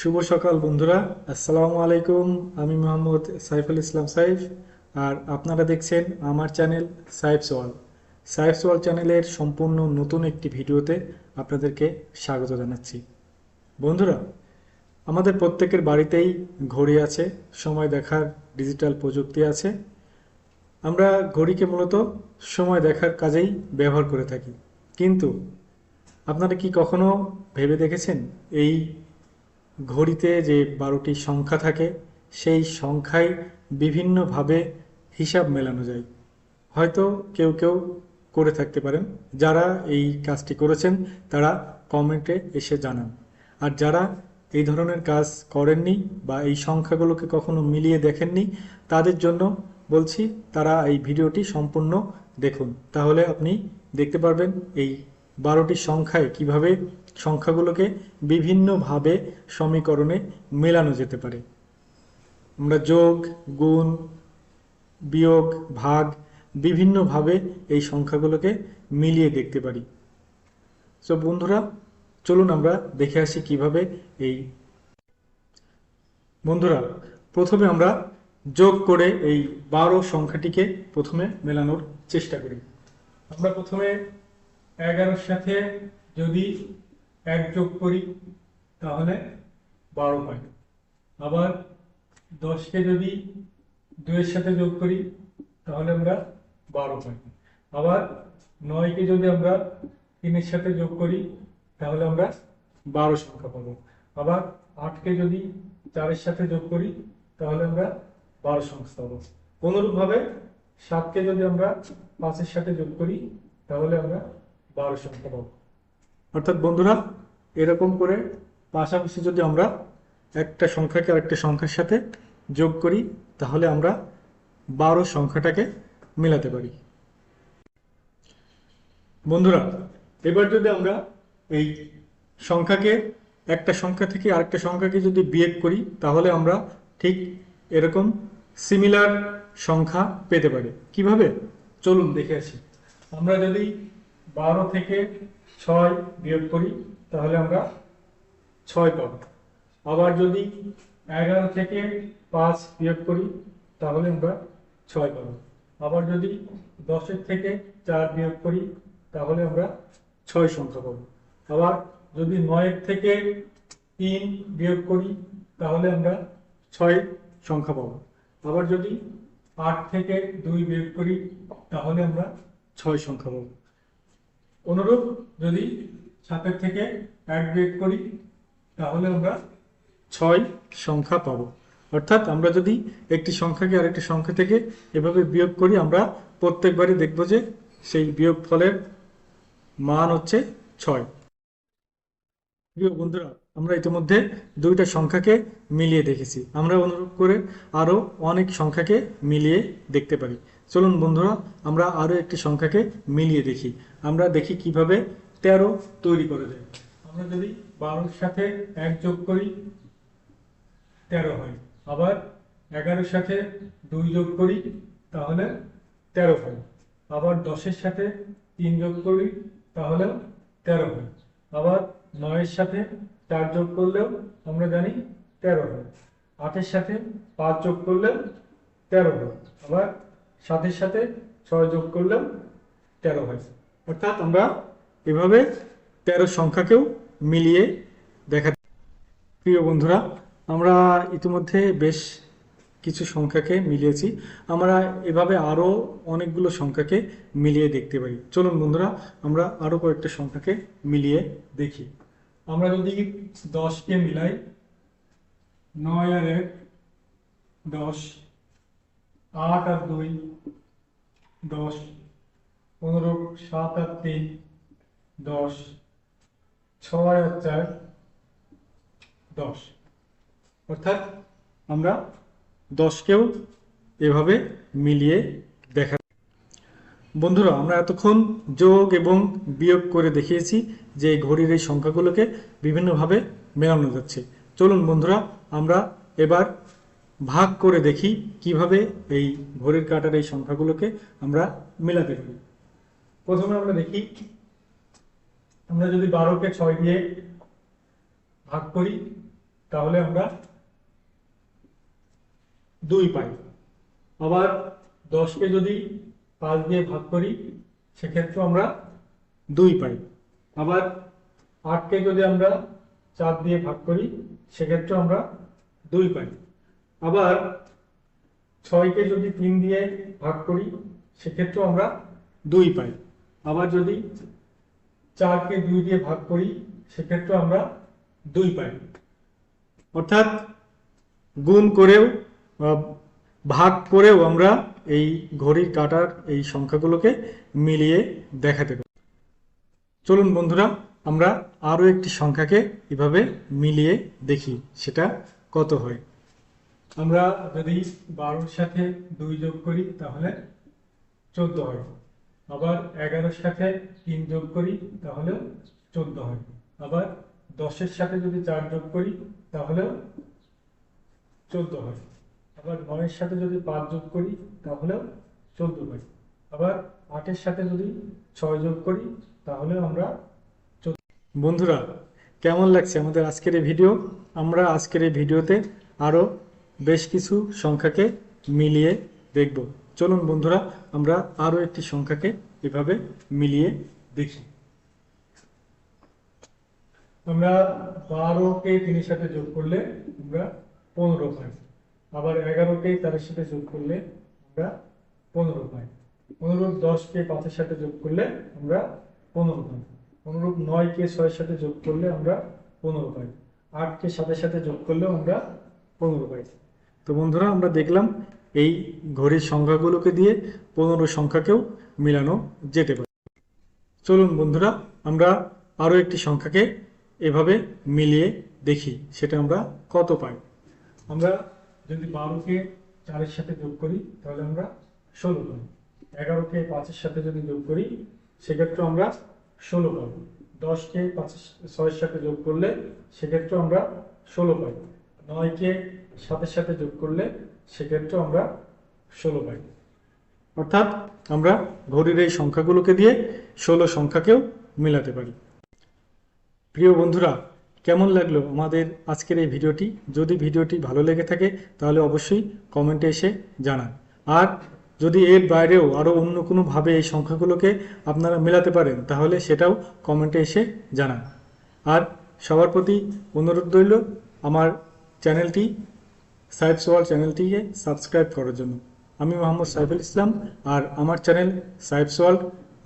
শুভ সকাল, বন্ধুরা। আসসালামু আলাইকুম। আমি মোহাম্মদ সাইফুল ইসলাম সাইফ, আর আপনারা দেখছেন আমার চ্যানেল সাইফস ওয়াল সাইফস ওয়াল চ্যানেলের সম্পূর্ণ নতুন একটি ভিডিওতে আপনাদেরকে স্বাগত জানাচ্ছি। বন্ধুরা, আমাদের প্রত্যেকের বাড়িতেই ঘড়ি আছে, সময় দেখার ডিজিটাল প্রযুক্তি আছে। আমরা ঘড়িকে মূলত সময় দেখার কাজেই ব্যবহার করে থাকি। কিন্তু আপনারা কি কখনো ভেবে দেখেছেন এই ঘড়িতে যে বারোটি সংখ্যা থাকে, সেই সংখ্যায় বিভিন্নভাবে হিসাব মেলানো যায়। হয়তো কেউ কেউ করে থাকতে পারেন। যারা এই কাজটি করেছেন, তারা কমেন্টে এসে জানান। আর যারা এই ধরনের কাজ করেননি বা এই সংখ্যাগুলোকে কখনো মিলিয়ে দেখেননি, তাদের জন্য বলছি, তারা এই ভিডিওটি সম্পূর্ণ দেখুন। তাহলে আপনি দেখতে পারবেন এই বারোটি সংখ্যায় কীভাবে সংখ্যাগুলোকে বিভিন্নভাবে সমীকরণে মেলানো যেতে পারে। আমরা যোগ, গুণ, বিয়োগ, ভাগ বিভিন্নভাবে এই সংখ্যাগুলোকে মিলিয়ে দেখতে পারি। সো বন্ধুরা, চলুন আমরা দেখে আসি কীভাবে এই বন্ধুরা, প্রথমে আমরা যোগ করে এই বারো সংখ্যাটিকে প্রথমে মেলানোর চেষ্টা করি। আমরা প্রথমে এগারোর সাথে যদি এক যোগ করি, তাহলে বারো হয় আবার দশকে যদি দুইয়ের সাথে যোগ করি, তাহলে আমরা বারো পাই আবার নয়কে যদি আমরা তিনের সাথে যোগ করি, তাহলে আমরা বারো সংখ্যা পাবো। আবার আটকে যদি চারের সাথে যোগ করি, তাহলে আমরা বারো সংখ্যা পাবো। অনুরূপভাবে সাতকে যদি আমরা পাঁচের সাথে যোগ করি, তাহলে আমরা বারো সংখ্যা পাবো। অর্থাৎ বন্ধুরা, এরকম করে পাশাপাশি যদি আমরা একটা সংখ্যাকে আরেকটা সংখ্যার সাথে যোগ করি, তাহলে আমরা বারো সংখ্যাটাকে মেলাতে পারি। বন্ধুরা, এবার যদি আমরা এই সংখ্যাকে, একটা সংখ্যা থেকে আরেকটা সংখ্যাকে যদি বিয়োগ করি, তাহলে আমরা ঠিক এরকম সিমিলার সংখ্যা পেতে পারি। কীভাবে? চলুন দেখে আসি। আমরা যদি বারো থেকে ছয় বিয়োগ করি, তাহলে আমরা ছয় পাব। আবার যদি এগারো থেকে পাঁচ বিয়োগ করি, তাহলে আমরা ছয় পাব। আবার যদি দশের থেকে চার বিয়োগ করি, তাহলে আমরা ছয় সংখ্যা পাব। আবার যদি নয়ের থেকে তিন বিয়োগ করি, তাহলে আমরা ছয় সংখ্যা পাব। আবার যদি আট থেকে দুই বিয়োগ করি, তাহলে আমরা ছয় সংখ্যা পাব। অনুরূপ যদি সাতের থেকে এক বিয়োগ করি, তাহলে আমরা ছয় সংখ্যা পাবো। অর্থাৎ আমরা যদি একটি সংখ্যাকে আরেকটি সংখ্যা থেকে এভাবে বিয়োগ করি, আমরা প্রত্যেকবারই দেখব যে সেই বিয়োগ ফলের মান হচ্ছে ছয়। প্রিয় বন্ধুরা, আমরা ইতিমধ্যে দুইটা সংখ্যাকে মিলিয়ে দেখেছি। আমরা অনুরূপ করে আরও অনেক সংখ্যাকে মিলিয়ে দেখতে পারি। চলুন বন্ধুরা, আমরা আরও একটি সংখ্যাকে মিলিয়ে দেখি। আমরা দেখি কীভাবে তেরো তৈরি করা যায়। আমরা যদি বারোর সাথে এক যোগ করি, তেরো হয়। আবার এগারোর সাথে দুই যোগ করি, তাহলে তেরো হয়। আবার দশের সাথে তিন যোগ করি, তাহলে তেরো হয়। আবার নয়ের সাথে চার যোগ করলেও আমরা জানি তেরো হয়। আটের সাথে পাঁচ যোগ করলেও তেরো হয়। আবার সাতের সাথে ছয় যোগ করলেও তেরো হয় অর্থাৎ আমরা এভাবে তেরো সংখ্যাকেও মিলিয়ে দেখা প্রিয় বন্ধুরা আমরা ইতিমধ্যে বেশ কিছু সংখ্যাকে মিলিয়েছি। আমরা এভাবে আরও অনেকগুলো সংখ্যাকে মিলিয়ে দেখতে পারি। চলুন বন্ধুরা আমরা আরও কয়েকটা সংখ্যাকে মিলিয়ে দেখি। আমরা যদি দশকে মিলাই নয় আর এক দশ আট আর দুই, দশ অনুরূপ সাত আর তিন, দশ, ছয় আর চার, দশ। অর্থাৎ আমরা দশকেও এভাবে মিলিয়ে দেখা বন্ধুরা, আমরা এতক্ষণ যোগ এবং বিয়োগ করে দেখিয়েছি যে ঘড়ির এই সংখ্যাগুলোকে বিভিন্নভাবে মেলানো যাচ্ছে। চলুন বন্ধুরা, আমরা এবার ভাগ করে দেখি কীভাবে এই ঘড়ির কাটার এই সংখ্যাগুলোকে আমরা মেলাতে পারি। প্রথমে আমরা দেখি, আমরা যদি বারোকে ছয় দিয়ে ভাগ করি, তাহলে আমরা দুই পাই। আবার দশকে যদি পাঁচ দিয়ে ভাগ করি সেক্ষেত্রে আমরা দুই পাই। আবার আটকে যদি আমরা চার দিয়ে ভাগ করি সেক্ষেত্রে আমরা দুই পাই। আবার ছয়কে যদি তিন দিয়ে ভাগ করি, সেক্ষেত্রেও আমরা দুই পাই। আবার যদি চারকে দুই দিয়ে ভাগ করি সেক্ষেত্রে আমরা দুই পাই। অর্থাৎ গুণ করেও ভাগ করেও আমরা এই ঘড়ির কাটার এই সংখ্যাগুলোকে মিলিয়ে দেখাতে পারি। চলুন বন্ধুরা, আমরা আরও একটি সংখ্যাকে এভাবে মিলিয়ে দেখি, সেটা কত হয়। আমরা যদি বারোর সাথে দুই যোগ করি, তাহলে চোদ্দ হয়। আবার এগারোর সাথে তিন যোগ করি তাহলেও চোদ্দ হয়। আবার দশের সাথে যদি চার যোগ করি তাহলেও চোদ্দ হয়। আবার নয়ের সাথে যদি পাঁচ যোগ করি তাহলেও চোদ্দ হয়। আবার আটের সাথে যদি ছয় যোগ করি, তাহলে আমরা বন্ধুরা, কেমন লাগছে আমাদের আজকের এই ভিডিও? আমরা আজকের এই ভিডিওতে আরও বেশ কিছু সংখ্যাকে মিলিয়ে দেখব। চলুন বন্ধুরা, আমরা আরও একটি সংখ্যাকে এভাবে মিলিয়ে দেখি। আমরা বারোকে তিনের সাথে যোগ করলে আমরা পনেরো পাই। আবার এগারোকে তারের সাথে যোগ করলে আমরা পনেরো পাই। অনুরূপ দশকে পাঁচের সাথে যোগ করলে আমরা পনেরো পাই। অনুরূপ নয়কে ছয়ের সাথে যোগ করলে আমরা পনেরো পাই। আটকে সাতের সাথে যোগ করলেও আমরা পনেরো পাই। তো বন্ধুরা, আমরা দেখলাম এই ঘড়ির সংখ্যাগুলোকে দিয়ে পনেরো সংখ্যাকেও মেলানো যেতে পারে। চলুন বন্ধুরা, আমরা আরও একটি সংখ্যাকে এভাবে মিলিয়ে দেখি, সেটা আমরা কত পাই। আমরা যদি বারোকে চারের সাথে যোগ করি, তাহলে আমরা ষোলো পাই। এগারোকে পাঁচের সাথে যদি যোগ করি সেক্ষেত্রে আমরা ষোলো পাই। দশকে পাঁচের, ছয়ের সাথে যোগ করলে সেক্ষেত্রে আমরা ষোলো পাই। নয়কে সাতের সাথে যোগ করলে সেক্ষেত্রে আমরা ষোলো পাই। অর্থাৎ আমরা ঘড়ির এই সংখ্যাগুলোকে দিয়ে ষোলো সংখ্যাকেও মেলাতে পারি। প্রিয় বন্ধুরা, কেমন লাগল আমাদের আজকের এই ভিডিওটি? যদি ভিডিওটি ভালো লেগে থাকে, তাহলে অবশ্যই কমেন্টে এসে জানান। আর যদি এর বাইরেও আরও অন্য কোনোভাবে এই সংখ্যাগুলোকে আপনারা মেলাতে পারেন, তাহলে সেটাও কমেন্টে এসে জানান। আর সবার প্রতি অনুরোধ রইল, আমার চ্যানেলটি সাইফস ওয়ার্ল্ড চ্যানেলটিকে সাবস্ক্রাইব করার জন্য। আমি মোহাম্মদ সাইফুল ইসলাম আর আমার চ্যানেল সাইফস ওয়ার্ল্ড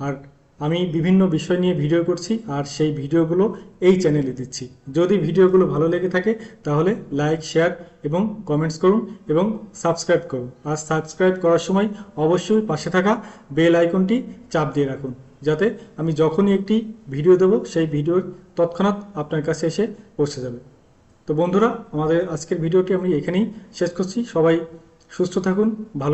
আর আমি বিভিন্ন বিষয় নিয়ে ভিডিও করছি আর সেই ভিডিওগুলো এই চ্যানেলে দিচ্ছি। যদি ভিডিওগুলো ভালো লেগে থাকে তাহলে লাইক, শেয়ার এবং কমেন্টস করুন এবং সাবস্ক্রাইব করুন। আর সাবস্ক্রাইব করার সময় অবশ্যই পাশে থাকা বেল আইকনটি চাপ দিয়ে রাখুন, যাতে আমি যখনই একটি ভিডিও দেবো সেই ভিডিও তৎক্ষণাৎ আপনার কাছে এসে পৌঁছে যাবে। তো বন্ধুরা আমাদের আজকের ভিডিওটি আমি এখানেই শেষ করছি। সবাই সুস্থ থাকুন ভালো